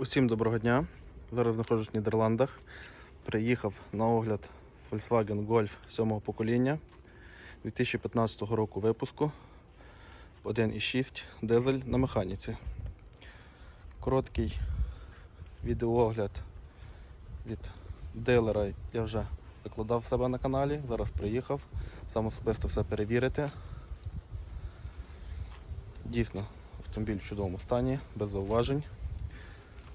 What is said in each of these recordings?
Усім доброго дня. Зараз знаходжусь в Нідерландах. Приїхав на огляд Volkswagen Golf 7 покоління 2015 року випуску 1.6 дизель на механіці. Короткий відеоогляд від дилера я вже викладав себе на каналі. Зараз приїхав сам особисто все перевірити. Дійсно, автомобіль в чудовому стані, без зауважень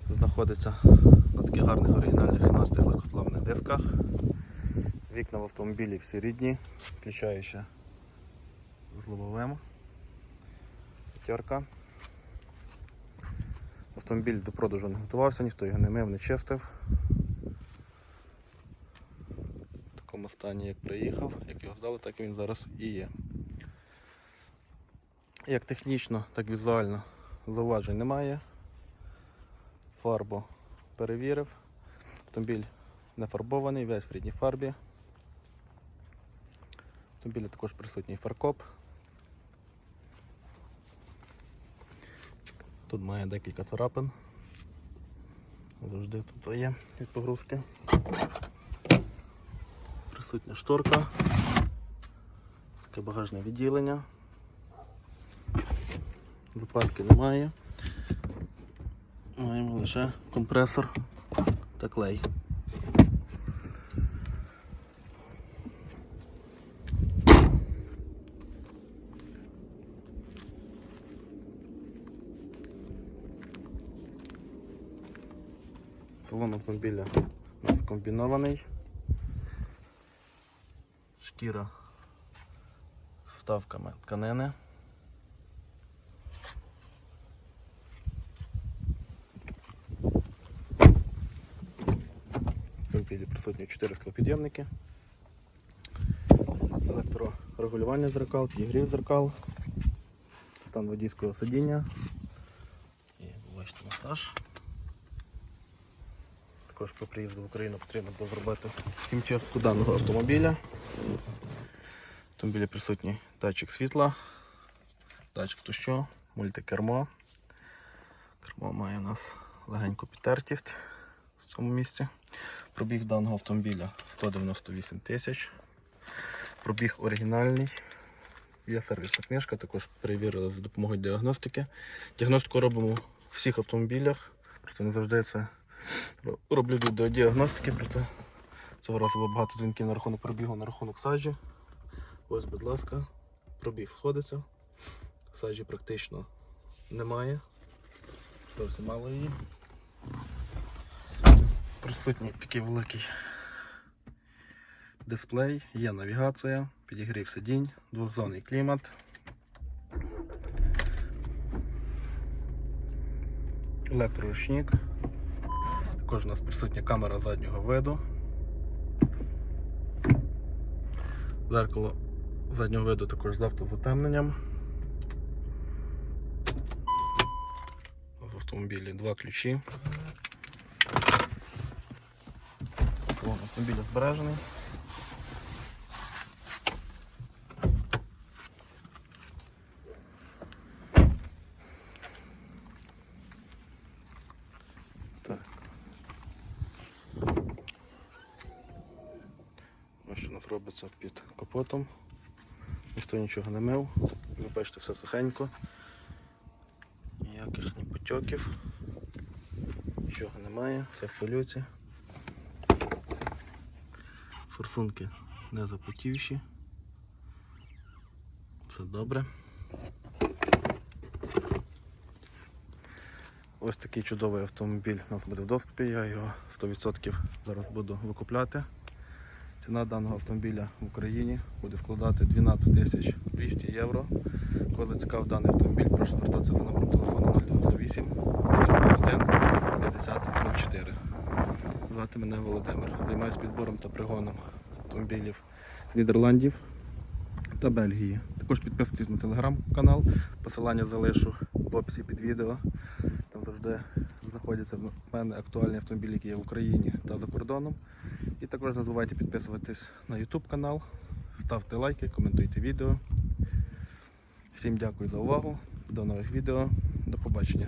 знаходиться на таких гарних оригінальних 17 легкоплавних дисках. Вікна в автомобілі всі рідні, включаючи з лобовим. П'ятерка. Автомобіль до продажу не готувався, ніхто його не мив, не чистив. В такому стані, як приїхав, як його здали, так і він зараз і є. Як технічно, так і візуально зауважень немає фарбу перевірив. Автомобіль не фарбований, весь в рідній фарбі. В автомобілі також присутній фаркоп. Тут має декілька царапин. Завжди тут є від погрузки. Присутня шторка. Таке багажне відділення. Запаски немає. Маємо лише компресор та клей. Салон автомобіля у нас комбінований. Шкіра з вставками тканини. Автомобілі присутні 4 склопідйомники, електрорегулювання зеркал, підігрів зеркал, стан водійського сидіння і бачите масаж. Також по приїзду в Україну потрібно дозробити хімчистку даного автомобіля. В автомобілі присутній датчик світла, датчик дощу, мультикермо. Кермо має у нас легеньку підтертість цьому місці. Пробіг даного автомобіля 198 тисяч. Пробіг оригінальний. Є сервісна книжка, також перевірили за допомогою діагностики. Діагностику робимо в всіх автомобілях, просто не завжди це роблю відеодіагностики, проте цього разу було багато дзвінків на рахунок пробігу, на рахунок саджі. Ось, будь ласка, пробіг сходиться. Саджі практично немає. Зовсім мало її присутній такий великий дисплей, є навігація, підігрів сидінь, двохзонний клімат. Електроручник. Також у нас присутня камера заднього виду. Зеркало заднього виду також з автозатемненням. В автомобілі два ключі. Салон автомобіля збережений. Ось що нас робиться під капотом. Ніхто нічого не мив. Ви бачите, все сухенько. Ніяких ні потьоків. Нічого немає, все в полюці. Форсунки не запотівші. Все добре. Ось такий чудовий автомобіль у нас буде в доступі, я його 100% зараз буду викупляти. Ціна даного автомобіля в Україні буде складати 12 тисяч 200 євро. Коли зацікав даний автомобіль, прошу звертатися за номером телефону 098 1 50 04. Звати мене Володимир. Займаюся підбором та пригоном автомобілів з Нідерландів та Бельгії. Також підписуйтесь на телеграм-канал, посилання залишу в описі під відео. Там завжди знаходяться в мене актуальні автомобілі, які є в Україні та за кордоном. І також не забувайте підписуватись на YouTube канал, ставте лайки, коментуйте відео. Всім дякую за увагу. До нових відео. До побачення.